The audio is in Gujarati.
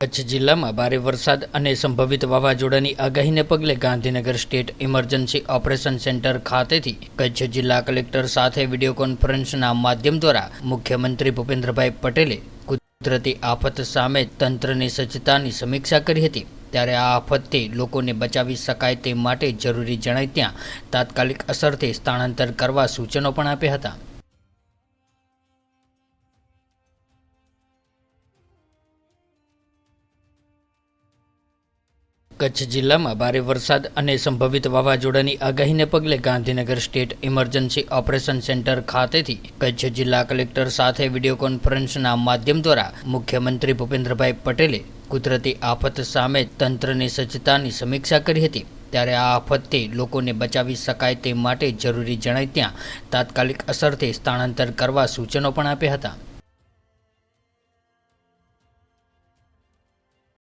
કચ્છ જિલ્લામાં ભારે વરસાદ અને સંભવિત વાવાઝોડાની આગાહીને પગલે Gandhinagar state emergency operation centre ખાતેથી કચ્છ જિલ્લા કલેક્ટર સાથે વીડિયો કોન્ફરન્સના માધ્યમ દ્વારા મુખ્યમંત્રી ભૂપેન્દ્રભાઈ પટેલે કુદરતી આફત સામે તંત્રની સજ્જતાની સમીક્ષા કરી હતી. ત્યારે આ આફતથી લોકોને બચાવી શકાય તે માટે જરૂરી જણાય ત્યાં તાત્કાલિક અસરથી સ્થળાંતર કરવા સૂચનો પણ આપ્યા હતા. કચ્છ જિલ્લામાં ભારે વરસાદ અને સંભવિત વાવાઝોડાની આગાહીને પગલે Gandhinagar state emergency operation centre ખાતેથી કચ્છ જિલ્લા કલેક્ટર સાથે વીડિયો કોન્ફરન્સના માધ્યમ દ્વારા મુખ્યમંત્રી ભૂપેન્દ્રભાઈ પટેલે કુદરતી આફત સામે તંત્રની સજ્જતાની સમીક્ષા કરી હતી. ત્યારે આ આફતથી લોકોને બચાવી શકાય તે માટે જરૂરી જણાય ત્યાં તાત્કાલિક અસરથી સ્થળાંતર કરવા સૂચનો પણ આપ્યા હતા.